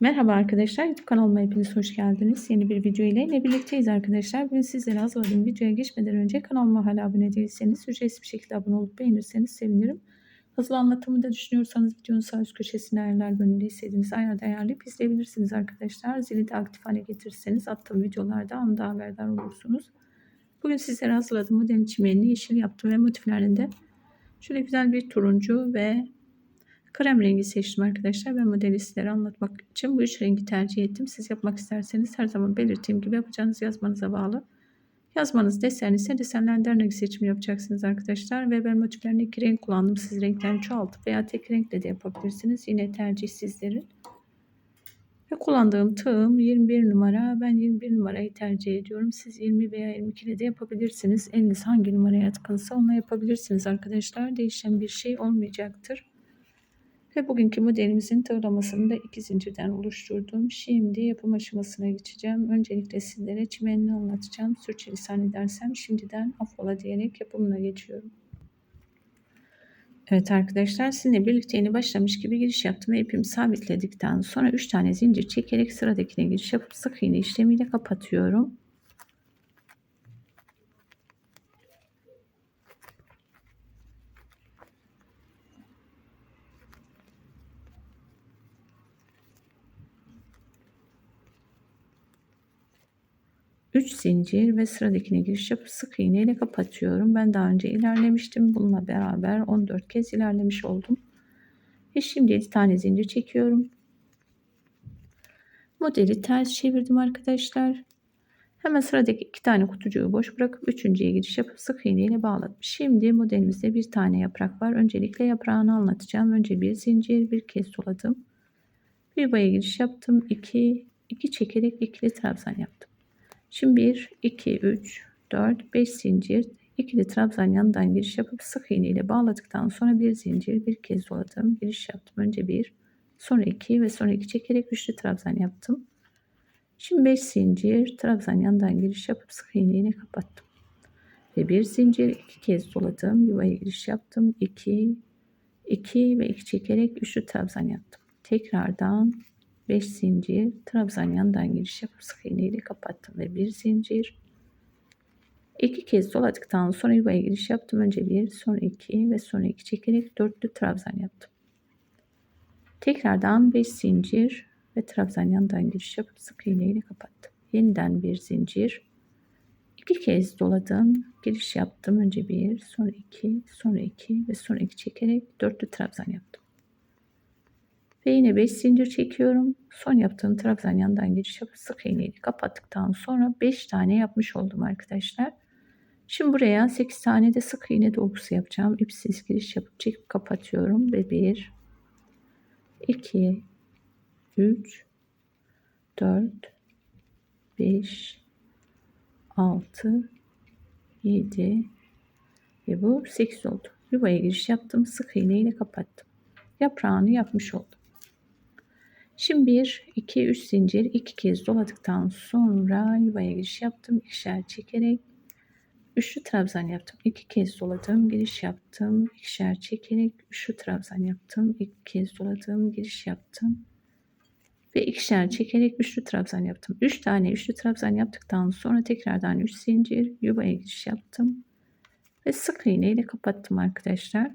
Merhaba arkadaşlar, YouTube kanalıma hepiniz hoş geldiniz. Yeni bir video ile yine birlikteyiz arkadaşlar. Bugün sizlere hazırladığım videoya geçmeden önce kanalıma hala abone değilseniz ücretsiz bir şekilde abone olup beğenirseniz sevinirim. Hızlı anlatımı da düşünüyorsanız videonun sağ üst köşesinde ayarlar bölümünde istediğiniz ayarda ayarlayıp izleyebilirsiniz arkadaşlar. Zili de aktif hale getirirseniz attığım videolarda anında haberdar olursunuz. Bugün sizlere hazırladığım modelin çimenini yeşil yaptım ve motiflerinde şöyle güzel bir turuncu ve Krem rengi seçtim arkadaşlar. Ben modeli sizlere anlatmak için bu üç rengi tercih ettim. Siz yapmak isterseniz her zaman belirttiğim gibi yapacağınız yazmanıza bağlı. Yazmanız desen ise desenlerden renk seçimi yapacaksınız arkadaşlar. Ve ben motiflerinde iki renk kullandım. Siz renklerini çoğaltıp veya tek renkle de yapabilirsiniz. Yine tercih sizlerin. Ve kullandığım tığım 21 numara. Ben 21 numarayı tercih ediyorum. Siz 20 veya 22 ile de yapabilirsiniz. Eliniz hangi numaraya yatkınsa onunla yapabilirsiniz arkadaşlar. Değişen bir şey olmayacaktır. Ve bugünkü modelimizin tığlamasını da iki zincirden oluşturdum. Şimdi yapım aşamasına geçeceğim. Öncelikle sizlere çimenini anlatacağım. Sürçülisan edersem şimdiden affola diyerek yapımına geçiyorum. Evet arkadaşlar sizinle birlikte yeni başlamış gibi giriş yaptım ve ipimi sabitledikten sonra 3 tane zincir çekerek sıradakine giriş yapıp sık iğne işlemiyle kapatıyorum. 3 zincir ve sıradakine giriş yapıp sık iğne ile kapatıyorum. Ben daha önce ilerlemiştim. Bununla beraber 14 kez ilerlemiş oldum. Ve şimdi 7 tane zincir çekiyorum. Modeli ters çevirdim arkadaşlar. Hemen sıradaki iki tane kutucuğu boş bırakıp üçüncüye giriş yapıp sık iğne ile bağladım. Şimdi modelimizde bir tane yaprak var. Öncelikle yaprağını anlatacağım. Önce bir zincir bir kez doladım. Bir yuvaya giriş yaptım. 2 2 çekerek ikili trabzan yaptım. Şimdi 1, 2, 3, 4, 5 zincir ikili trabzan yanından giriş yapıp sık iğne ile bağladıktan sonra bir zincir bir kez doladım. Giriş yaptım. Önce 1, sonra 2 ve sonra 2 çekerek üçlü trabzan yaptım. Şimdi 5 zincir trabzan yanından giriş yapıp sık iğne ile kapattım. Ve bir zincir iki kez doladım. Yuvaya giriş yaptım. 2, 2 ve 2 çekerek üçlü trabzan yaptım. Tekrardan 5 zincir. Trabzan yandan giriş yapıp sık iğne ile kapattım ve bir zincir. İki kez doladıktan sonra yuvaya giriş yaptım. Önce bir sonra iki ve sonra iki çekerek dörtlü trabzan yaptım. Tekrardan 5 zincir ve trabzan yandan giriş yapıp sık iğne ile kapattım. Yeniden bir zincir. İki kez doladım giriş yaptım. Önce bir sonra iki sonra iki ve sonra iki çekerek dörtlü trabzan yaptım ve yine 5 zincir çekiyorum. Son yaptığım trabzan yandan giriş yapıp sık iğneyi kapattıktan sonra 5 tane yapmış oldum arkadaşlar. Şimdi buraya 8 tane de sık iğne dolgusu yapacağım. İpsiz giriş yapıp çekip kapatıyorum ve 1 2 3 4 5 6 7 ve bu 8 oldu. Yuvaya giriş yaptım. Sık iğne ile kapattım. Yaprağını yapmış oldum. Şimdi 1, 2, 3 zincir iki kez doladıktan sonra yuvaya giriş yaptım. İkişer çekerek üçlü trabzan yaptım. İki kez doladım, giriş yaptım. İkişer çekerek üçlü trabzan yaptım. İki kez doladım, giriş yaptım. Ve ikişer çekerek üçlü trabzan yaptım. Üç tane üçlü trabzan yaptıktan sonra tekrardan üç zincir yuvaya giriş yaptım. Ve sık iğne ile kapattım arkadaşlar.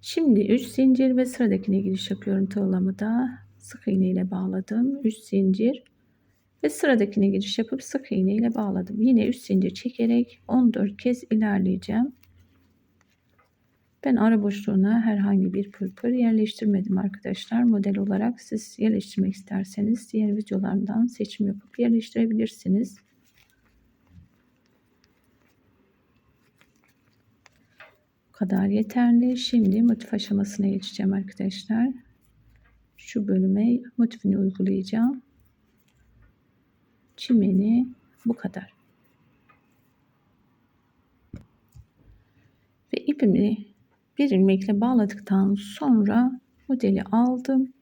Şimdi 3 zincir ve sıradakine giriş yapıyorum tığlamada. Sık iğne ile bağladım. 3 zincir ve sıradakine giriş yapıp sık iğne ile bağladım. Yine 3 zincir çekerek 14 kez ilerleyeceğim. Ben ara boşluğuna herhangi bir pırpır yerleştirmedim arkadaşlar. Model olarak siz yerleştirmek isterseniz diğer videolardan seçim yapıp yerleştirebilirsiniz. Kadar yeterli. Şimdi motif aşamasına geçeceğim arkadaşlar. Şu bölüme motifini uygulayacağım. Çimeni bu kadar. Ve ipimi bir ilmekle bağladıktan sonra modeli aldım.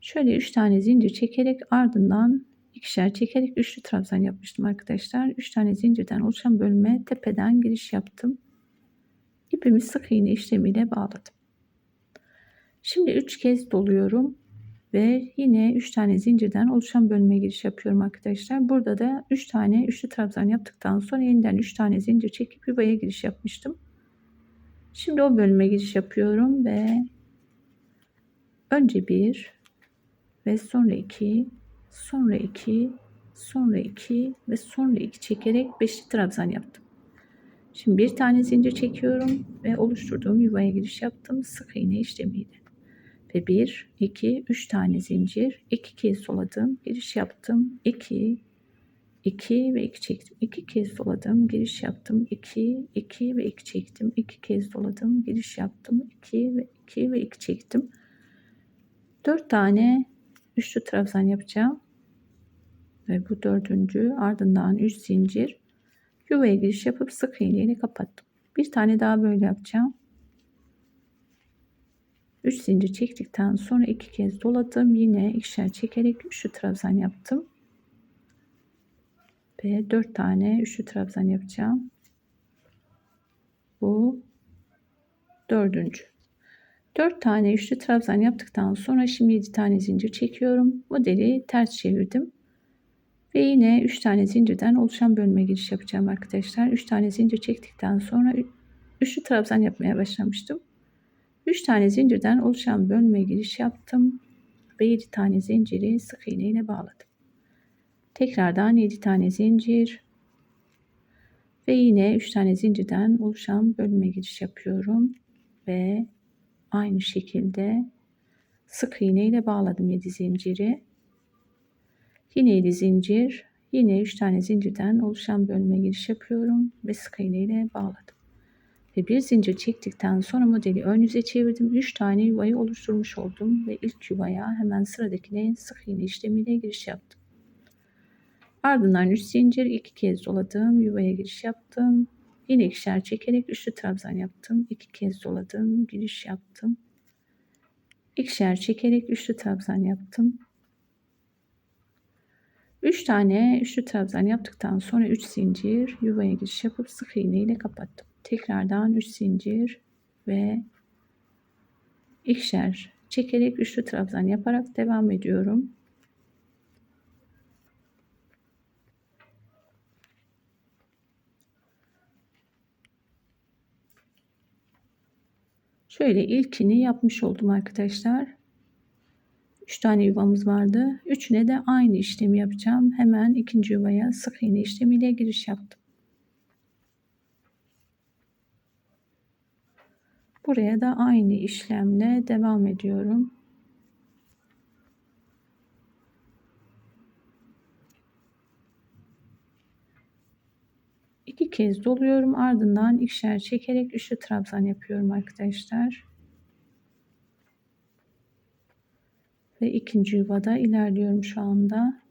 Şöyle 3 tane zincir çekerek ardından ikişer çekerek üçlü trabzan yapmıştım arkadaşlar. 3 tane zincirden oluşan bölüme tepeden giriş yaptım ipimi sık iğne işlemiyle bağladım. Şimdi 3 kez doluyorum ve yine 3 tane zincirden oluşan bölüme giriş yapıyorum arkadaşlar. Burada da 3 tane üçlü trabzan yaptıktan sonra yeniden 3 tane zincir çekip yuvaya giriş yapmıştım. Şimdi o bölüme giriş yapıyorum ve önce 1 ve sonra 2 sonra 2 sonra 2 ve sonra 2 çekerek beşli trabzan yaptım. Şimdi bir tane zincir çekiyorum ve oluşturduğum yuvaya giriş yaptım sık iğne işlemiyle. Ve 1, 2, 3 tane zincir, 2 kez doladım, giriş yaptım, 2, 2 ve 2 çektim. 2 kez doladım, giriş yaptım, 2, 2 ve 2 çektim. 2 kez doladım, giriş yaptım, 2 ve 2 ve 2 çektim. 4 tane üçlü trabzan yapacağım. Ve bu dördüncü ardından 3 zincir yuvaya giriş yapıp sık iğne ile kapattım. Bir tane daha böyle yapacağım. 3 zincir çektikten sonra iki kez doladım. Yine ikişer çekerek üçlü trabzan yaptım. Ve 4 tane üçlü trabzan yapacağım. Bu dördüncü. 4 tane üçlü trabzan yaptıktan sonra şimdi 7 tane zincir çekiyorum. Modeli ters çevirdim. Ve yine 3 tane zincirden oluşan bölüme giriş yapacağım arkadaşlar. 3 tane zincir çektikten sonra üçlü trabzan yapmaya başlamıştım. 3 tane zincirden oluşan bölme giriş yaptım ve 7 tane zinciri sık iğne ile bağladım. Tekrardan 7 tane zincir ve yine 3 tane zincirden oluşan bölme giriş yapıyorum ve aynı şekilde sık iğne ile bağladım 7 zinciri. Yine 7 zincir, yine 3 tane zincirden oluşan bölme giriş yapıyorum ve sık iğne ile bağladım ve bir zincir çektikten sonra modeli ön yüze çevirdim. 3 tane yuvayı oluşturmuş oldum ve ilk yuvaya hemen sıradakine sık iğne işlemiyle giriş yaptım. Ardından 3 zincir iki kez doladım. Yuvaya giriş yaptım. Yine ikişer çekerek üçlü trabzan yaptım. iki kez doladım. Giriş yaptım. İkişer çekerek üçlü trabzan yaptım. 3 tane üçlü trabzan yaptıktan sonra 3 zincir yuvaya giriş yapıp sık iğne ile kapattım tekrardan 3 zincir ve ikişer çekerek üçlü trabzan yaparak devam ediyorum. Şöyle ilkini yapmış oldum arkadaşlar. 3 tane yuvamız vardı. Üçüne de aynı işlemi yapacağım. Hemen ikinci yuvaya sık iğne işlemiyle giriş yaptım. Buraya da aynı işlemle devam ediyorum. İki kez doluyorum. Ardından ikişer çekerek üçlü trabzan yapıyorum arkadaşlar. Ve ikinci yuvada ilerliyorum şu anda.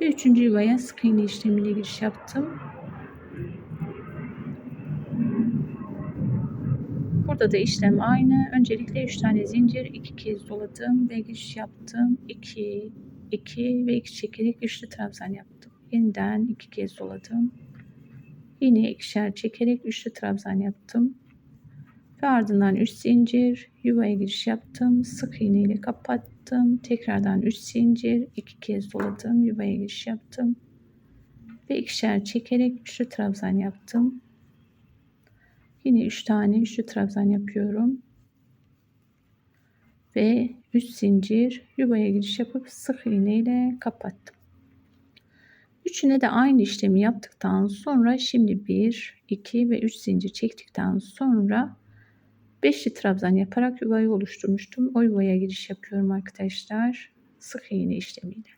Ve üçüncü yuvaya sık iğne işlemiyle giriş yaptım. Burada da işlem aynı. Öncelikle 3 tane zincir, 2 kez doladım ve giriş yaptım. 2, 2 ve 2 çekerek üçlü trabzan yaptım. Yeniden 2 kez doladım. Yine ikişer çekerek üçlü trabzan yaptım. Ve ardından 3 zincir, yuvaya giriş yaptım. Sık iğne ile kapat yaptım. Tekrardan 3 zincir, 2 kez doladım. Yuvaya giriş yaptım. Ve ikişer çekerek üçlü trabzan yaptım. Yine 3 tane üçlü trabzan yapıyorum. Ve 3 zincir yuvaya giriş yapıp sık iğne ile kapattım. Üçüne de aynı işlemi yaptıktan sonra şimdi 1, 2 ve 3 zincir çektikten sonra Beşli trabzan yaparak yuvayı oluşturmuştum. O yuvaya giriş yapıyorum arkadaşlar. Sık iğne işlemiyle.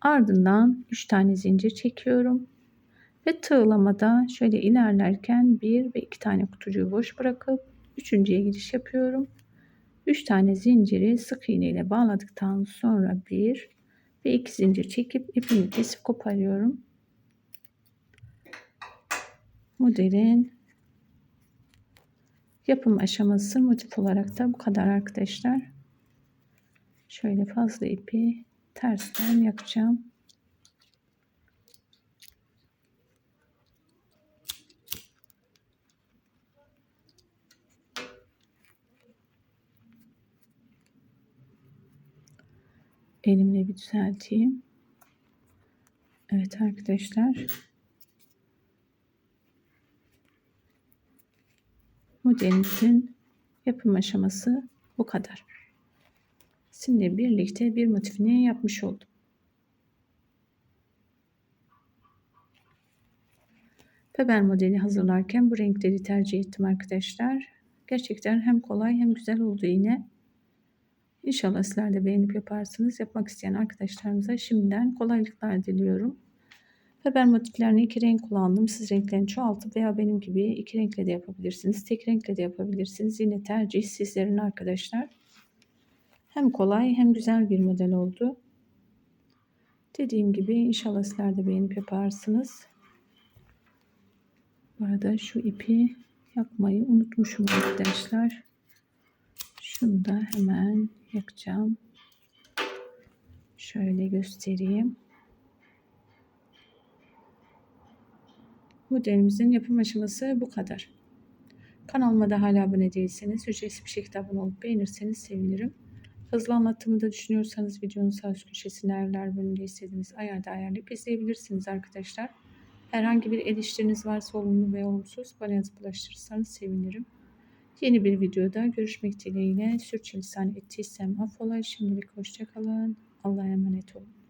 Ardından 3 tane zincir çekiyorum. Ve tığlamada şöyle ilerlerken 1 ve 2 tane kutucuğu boş bırakıp üçüncüye giriş yapıyorum. 3 tane zinciri sık iğne ile bağladıktan sonra 1 ve 2 zincir çekip ipini kesip koparıyorum. Modelin Yapım aşaması motif olarak da bu kadar arkadaşlar. Şöyle fazla ipi tersten yakacağım. Elimle bir düzelteyim. Evet arkadaşlar. Modelimizin yapım aşaması bu kadar. Sizinle birlikte bir motifini yapmış oldum. Feber modeli hazırlarken bu renkleri tercih ettim arkadaşlar. Gerçekten hem kolay hem güzel oldu yine. İnşallah sizler de beğenip yaparsınız. Yapmak isteyen arkadaşlarımıza şimdiden kolaylıklar diliyorum. Feber motiflerini iki renk kullandım. Siz renklerini çoğaltıp veya benim gibi iki renkle de yapabilirsiniz. Tek renkle de yapabilirsiniz. Yine tercih sizlerin arkadaşlar. Hem kolay hem güzel bir model oldu. Dediğim gibi inşallah sizler de beğenip yaparsınız. Bu arada şu ipi yakmayı unutmuşum arkadaşlar. Şunu da hemen yakacağım. Şöyle göstereyim. Modelimizin yapım aşaması bu kadar. Kanalıma da hala abone değilseniz ücretsiz bir şekilde abone olup beğenirseniz sevinirim. Hızlı anlattığımı da düşünüyorsanız videonun sağ üst köşesinde ayarlar bölümünde istediğiniz ayarda ayarlayıp izleyebilirsiniz arkadaşlar. Herhangi bir eleştiriniz varsa olumlu ve olumsuz bana yazıp ulaştırırsanız sevinirim. Yeni bir videoda görüşmek dileğiyle sürçülisan ettiysem affola. Şimdilik hoşçakalın. Allah'a emanet olun.